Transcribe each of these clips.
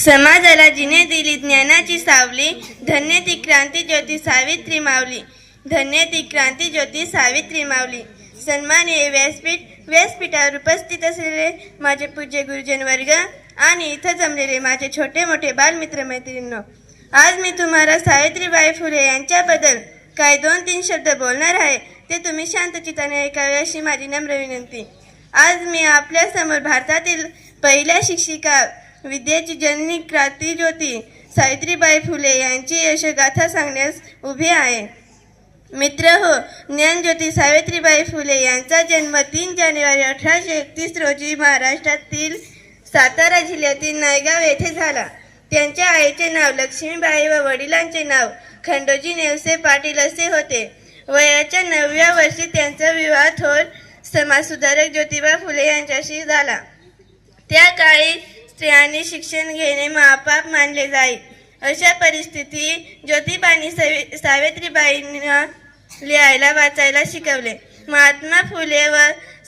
समाजाला जिने दिली ज्ञानाची सावली. धन्य ती क्रांती ज्योती सावित्री मावली धन्य ती क्रांती ज्योती सावित्री मावली सन्माननीय व्यासपीठ व्यासपीठावर उपस्थित असलेले माझे पूज्य गुरुजन वर्ग आणि इथं जमलेले माझे छोटे मोठे बालमित्र मैत्रिणींनो आज मी तुम्हाला सावित्रीबाई फुले यांच्याबद्दल काही दोन तीन शब्द बोलणार आहे ते तुम्ही शांतचित्ताने ऐकावे अशी माझी नम्र विनंती. आज मी आपल्यासमोर भारतातील पहिल्या शिक्षिका विद्येची जननी क्रांती ज्योती सावित्रीबाई फुले यांची यशगाथा सांगण्यास उभी आहे. मित्र हो ज्ञानज्योती सावित्रीबाई फुले यांचा जन्म तीन जानेवारी अठराशे एकतीस रोजी महाराष्ट्रातील सातारा जिल्ह्यातील नायगाव येथे झाला. त्यांच्या आईचे नाव लक्ष्मीबाई व वडिलांचे नाव खंडोजी नेवसे पाटील असे होते. वयाच्या नवव्या वर्षी त्यांचा विवाह थोर समाजसुधारक ज्योतिबा फुले यांच्याशी झाला. त्या काळी स्त्रियांनी शिक्षण घेणे महापाप मानले जाई. अशा परिस्थिती ज्योतिबानी सवि सावित्रीबाईंना लिहायला वाचायला शिकवले. महात्मा फुले व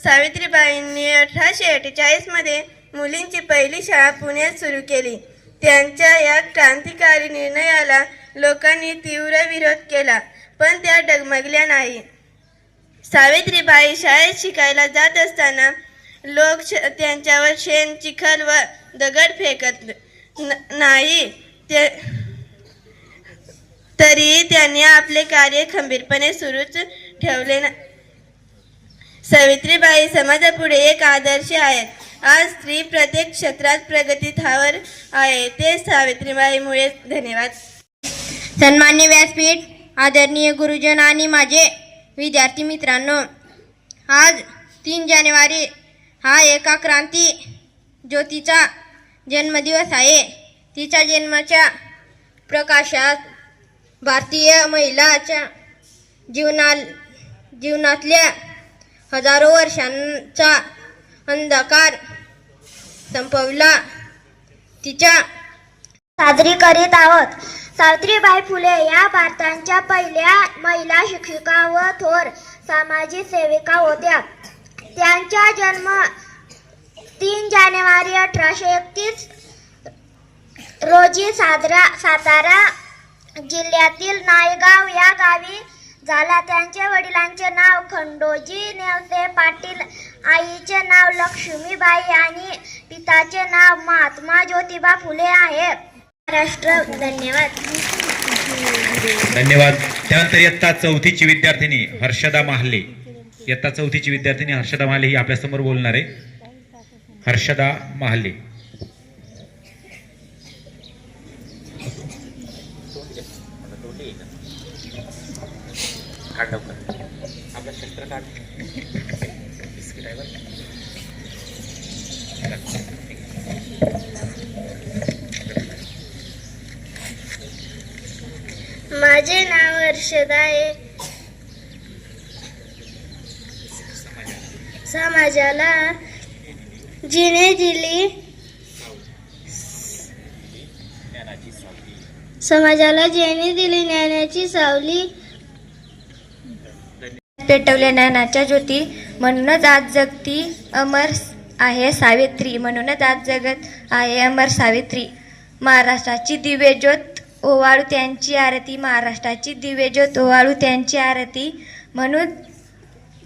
सावित्रीबाईंनी अठराशे अठ्ठेचाळीसमध्ये मुलींची पहिली शाळा पुण्यात सुरू केली. त्यांच्या या क्रांतिकारी निर्णयाला लोकांनी तीव्र विरोध केला पण त्या डगमगल्या नाही. सावित्रीबाई शाळेत शिकायला जात असताना लोक श- त्यांच्यावर शेण चिखल व दगड फेकत न- नाही. ते तरी त्यांनी आपले कार्य खंबीरपणे सुरूच ठेवले ना सावित्रीबाई समाजापुढे एक आदर्श आहेत. आज स्त्री प्रत्येक क्षेत्रात प्रगतीथावर आहे. ते सावित्रीबाईमुळे धन्यवाद. सन्मान्य व्यासपीठ आदरणीय गुरुजन आणि माझे विद्यार्थी मित्रांनो आज तीन जानेवारी हा एका क्रांती ज्योतीचा जन्मदिवस आहे. तिच्या जन्माच्या प्रकाशात भारतीय महिलाच्या जीवना जीवनातल्या हजारो वर्षांचा अंधकार संपवला. तिच्या साजरी करीत आहोत. सावित्रीबाई फुले या भारताच्या पहिल्या महिला शिक्षिका व थोर सामाजिक सेविका होत्या. त्यांचा जन्म तीन जानेवारी अठराशे एकतीस रोजी साजरा सातारा जिल्ह्यातील नायगाव या गावी झाला. त्यांच्या वडिलांचे नाव खंडोजी नेवसे पाटील आईचे नाव लक्ष्मीबाई आणि पिताचे नाव महात्मा ज्योतिबा फुले आहे. महाराष्ट्र धन्यवाद. धन्यवाद. त्यानंतर इयत्ता चौथीची विद्यार्थिनी हर्षदा महाले. इयत्ता चौथीची विद्यार्थिनी हर्षदा महाले ही आपल्यासमोर बोलणार आहे. हर्षदा महाले. माझे नाव हर्षदा आहे. समाजाला जिने दिली. समाजाला जेणे दिली ज्ञानाची सावली. पेटवल्या ज्ञानाच्या ज्योती. म्हणूनच आज जगती अमर आहे सावित्री. म्हणूनच आज जगत आहे अमर सावित्री. महाराष्ट्राची दिव्यज्योत ओवाळू त्यांची आरती. महाराष्ट्राची दिव्यज्योत ओवाळू त्यांची आरती. म्हणून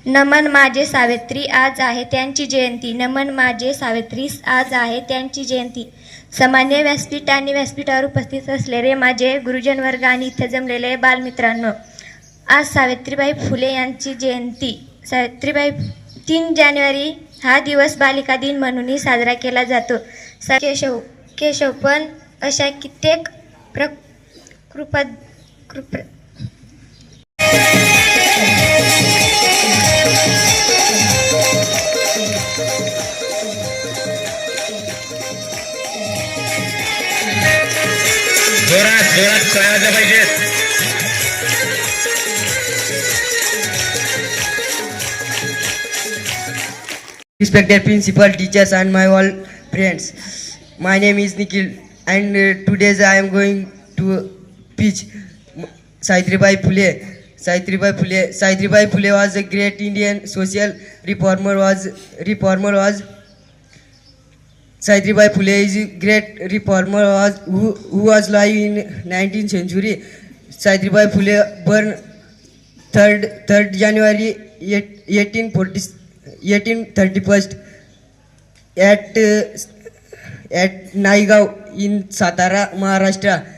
नमन माझे सावित्री आज आहे त्यांची जयंती. नमन माझे सावित्री आज आहे त्यांची जयंती. सामान्य व्यासपीठ आणि व्यासपीठावर उपस्थित असलेले माझे गुरुजन वर्ग आणि इथे जमलेले बालमित्रांनो आज सावित्रीबाई फुले यांची जयंती. सावित्रीबाई तीन जानेवारी हा दिवस बालिका दिन म्हणूनही साजरा केला जातो. सा केशव केशव पण अशा कित्येक प्र कृपा कृप जोरात जोरात कळायला पाहिजेत Respected principal, teachers, and my all friends. My name is Nikhil, and uh, today I am going to pitch Saitribai Phule. Saitribai Phule. Saitribai Phule was a great Indian social reformer. Was reformer was Savitribai Phule is a great reformer was, who, who was alive in 19th century. Savitribai Phule born 3rd, 3rd January 1840, 1831 at, uh, at Naigav in Satara, Maharashtra.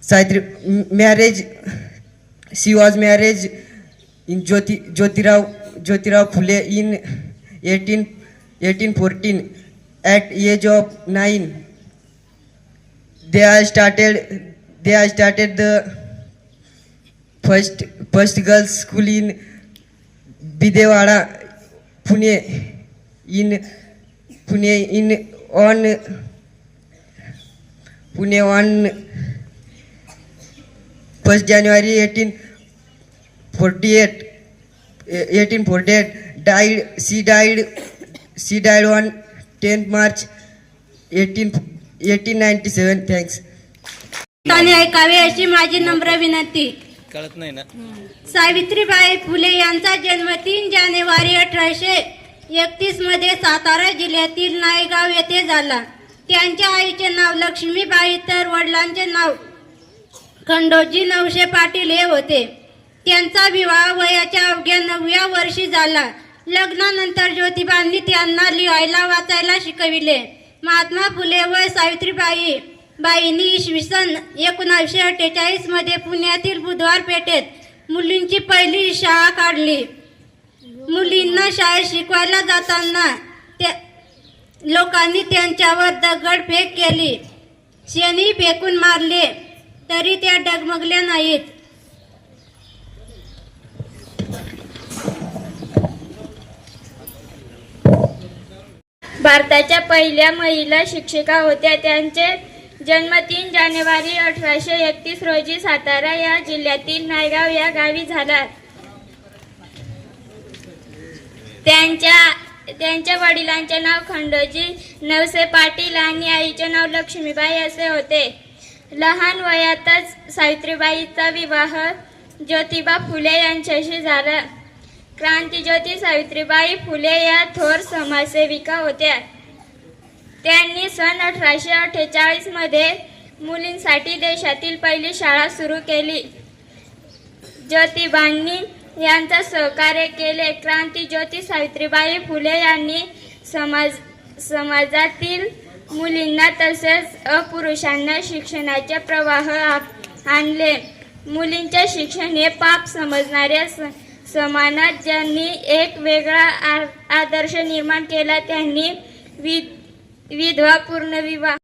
Savitri marriage, she was married in Jyoti, Jyotirao, Jyotirao Phule in 18, eighteen fourteen eight age of nine they are started they are started the first first girls school in Bhidewada Pune in Pune in on Pune on first January eighteen forty eight eighteen forty eight died she died she died on 10th March 18 1897 thanks. ताने ऐकावे अशी माझी नम्र विनंती. कळत नाही ना. सावित्रीबाई फुले यांचा जन्म तीन जानेवारी अठराशे एकतीसमध्ये सातारा जिल्ह्यातील नायगाव येथे झाला. त्यांच्या आईचे नाव लक्ष्मीबाई तर वडिलांचे नाव खंडोजी नवशे पाटील हे होते. त्यांचा विवाह वयाच्या अवघ्या नवव्या वर्षी झाला. लग्नानंतर ज्योतिबांनी त्यांना लिहायला वाचायला शिकविले. महात्मा फुले व सावित्रीबाई बाईंनी इसवी सन एकोणावीसशे अठ्ठेचाळीसमध्ये पुण्यातील बुधवार पेठेत मुलींची पहिली शाळा काढली. मुलींना शाळेत शिकवायला जाताना त्या लोकांनी त्यांच्यावर दगडफेक केली. शेणी फेकून मारले तरी त्या डगमगल्या नाहीत. भारताच्या पहिल्या महिला शिक्षिका होत्या. त्यांचे जन्म तीन जानेवारी अठराशे एकतीस रोजी सातारा या जिल्ह्यातील नायगाव या गावी झाला. त्यांच्या त्यांच्या वडिलांचे नाव खंडोजी नवसे पाटील आणि आईचे नाव लक्ष्मीबाई असे होते. लहान वयातच सावित्रीबाईचा विवाह ज्योतिबा फुले यांच्याशी झाला. क्रांतीज्योती सावित्रीबाई फुले या थोर समाजसेविका होत्या. त्यांनी सन अठराशे अठ्ठेचाळीसमध्ये मुलींसाठी देशातील पहिली शाळा सुरू केली. ज्योतिबांनी यांचा सहकार्य केले. क्रांतीज्योती सावित्रीबाई फुले यांनी समाज समाजातील मुलींना तसेच अपुरुषांना शिक्षणाचे प्रवाह आणले. मुलींचे शिक्षण हे पाप समजणाऱ्या स- समाजात ज्यांनी एक वेगळा आ- आदर्श निर्माण केला त्यांनी वि विधवा पूर्ण विवाह